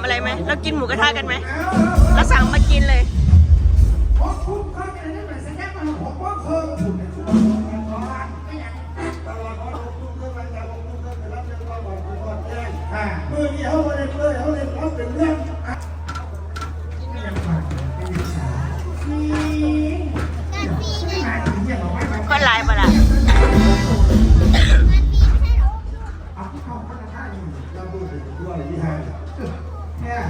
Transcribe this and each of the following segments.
มอะไรไหมเรากินหมูกระทะกันไหมเราสั่งมากินเลยขอคุณข้าจะได้หมายสัญญาณมาของว่าเพิ่มทุนอ่าเมื่อนี้เขาเล่นเลยเขาเล่นเขาเป็นเรื่องอะไม่ยังผ่านไม่ยังช้านี่มาถึงอย่างเราไม่ไปคนหลายปะล่ะเอาเขาพัฒนาอยู่เราดูด้วยที่ห้า เนี่ย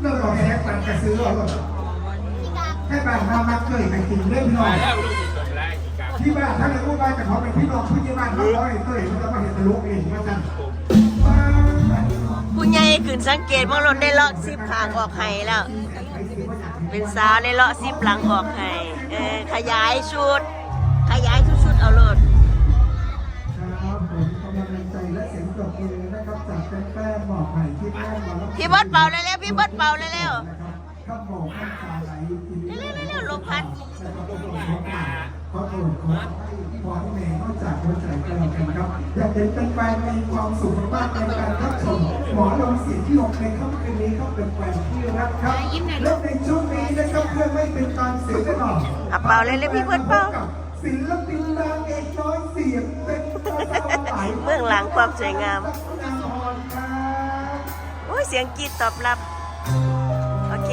เรื่องของแค่ปันกระซื้อเราให้บ้านมามาเกยไปกินเล่นหน่อยที่บ้านถ้าเราพูดไปแต่เขาเป็นพี่น้องพี่บ้านเขาเขาเห็นเกยมันจะมาเห็นตะลุกเองว่าจันผู้ใหญ่ขึ้นสังเกตว่ารถได้เลาะซิบขางออกไห้แล้ว เป็นสาวได้เลาะซิบหลังออกไห้เออขยายชุด ขยายชุดชุดเอารถ บอกไผ่ที่แป้งมาแล้วพี่เบิร์ดเป่าเร็วๆพี่เบิร์ดเป่าเร็วนะครับข้าวบอกข้าวปลาไหลกินๆเร็วๆเร็วๆลมพัดขอโทษขอให้พอที่แม่นอกจากหัวใจก็แล้วกันครับ อยากเห็นเป็นแฟนมีความสุขมากๆในการรับชมหมอลงเสียงที่หกในค่ำคืนนี้เขาเป็นแฟนที่รักครับและในช่วงนี้นะครับเพื่อไม่เป็นการเสียเวลาอะเป่าเร็วๆพี่เบิร์ดเป่าศิลปินนางเอกน้อยเสียงเป็นหลายเบื้องหลังความสวยงาม เสียงกรีดตอบรับ โอเค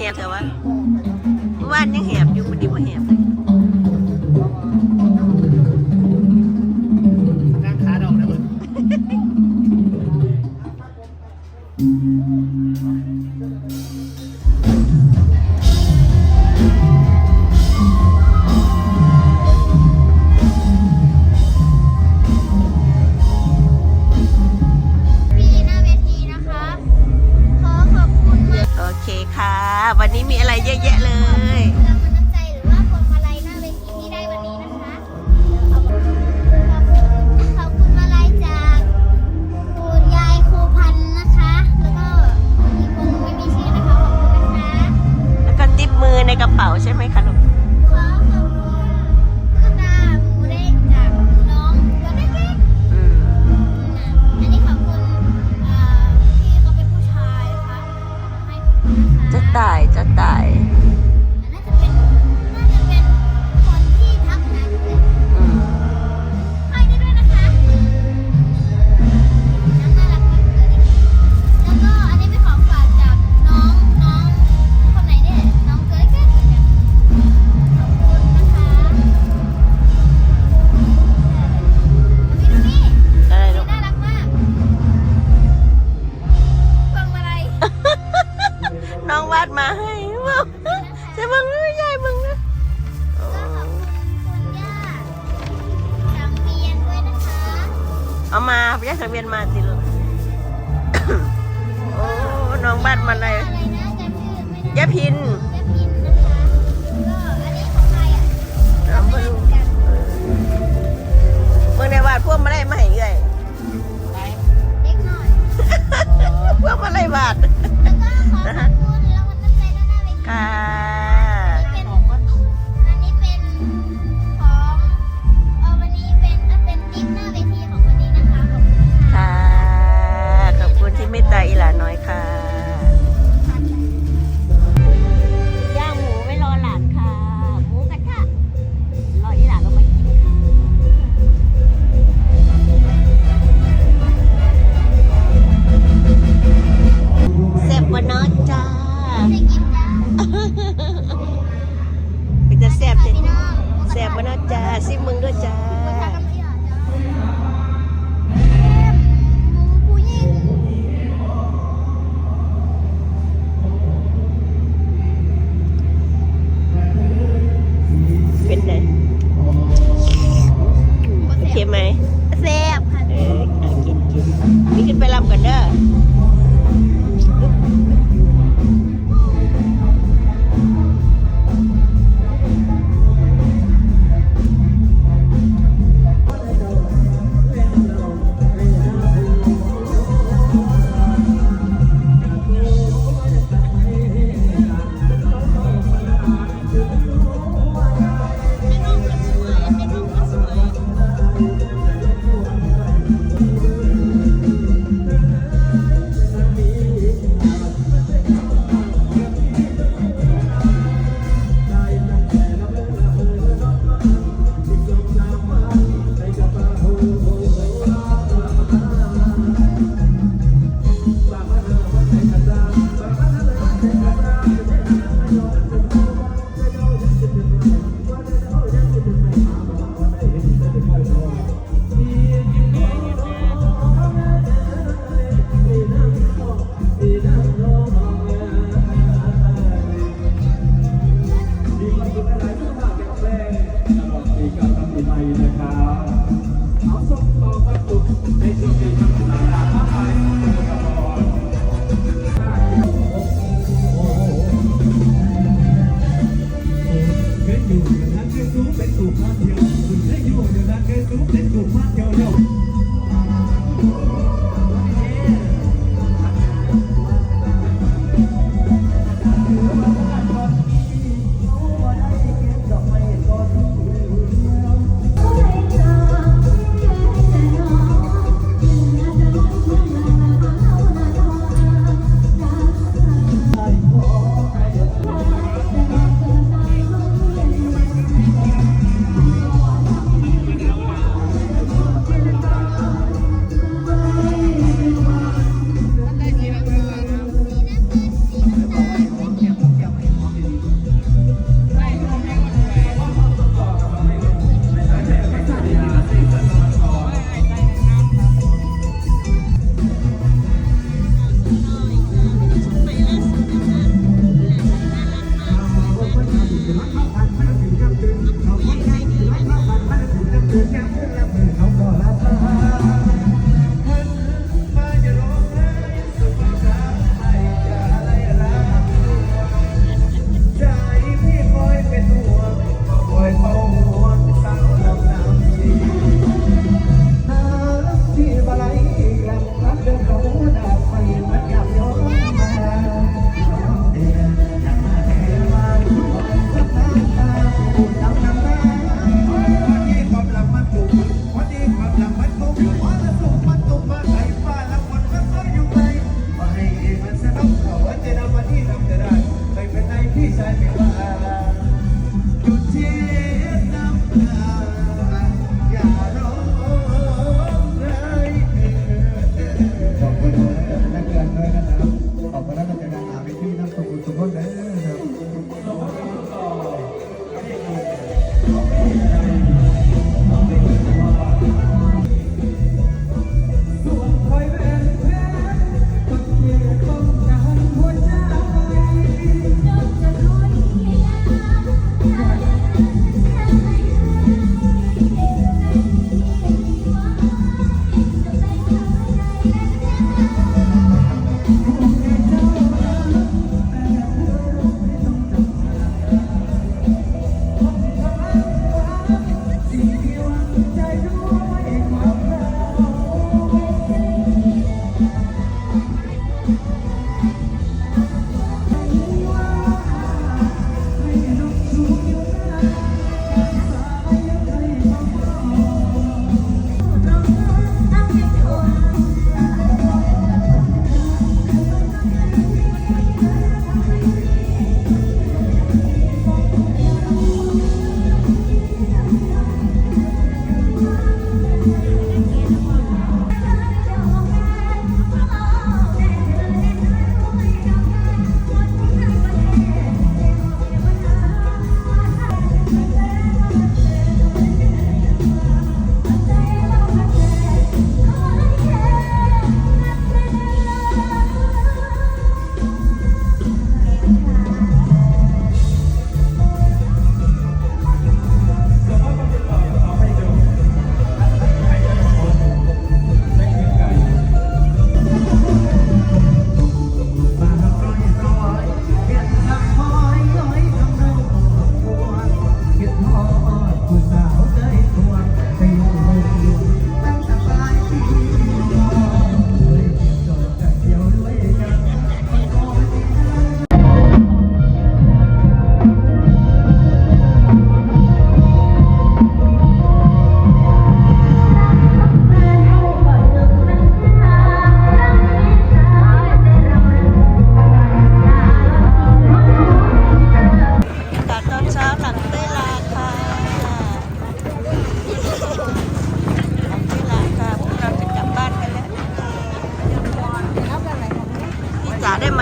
แหบเถอะวะเมื่อวานยังแหบอยู่วันนี้ว่าแหบเลย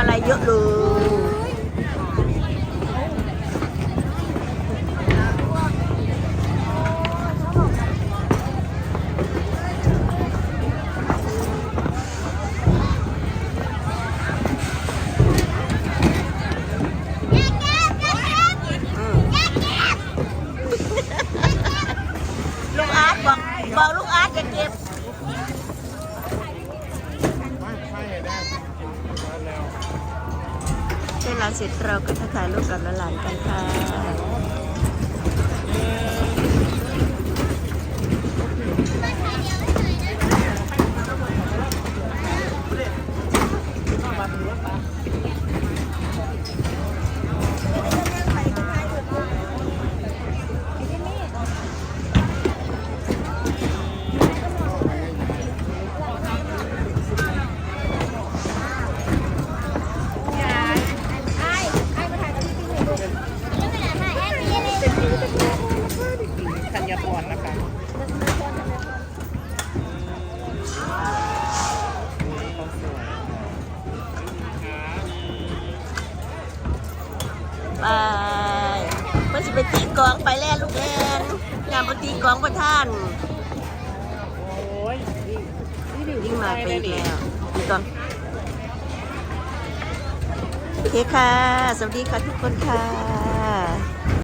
là giữa đường านเสร็จเราก็จะถ่ายรูปกับหลานกันค่ะ ค่ะ สวัสดีค่ะทุกคนค่ะ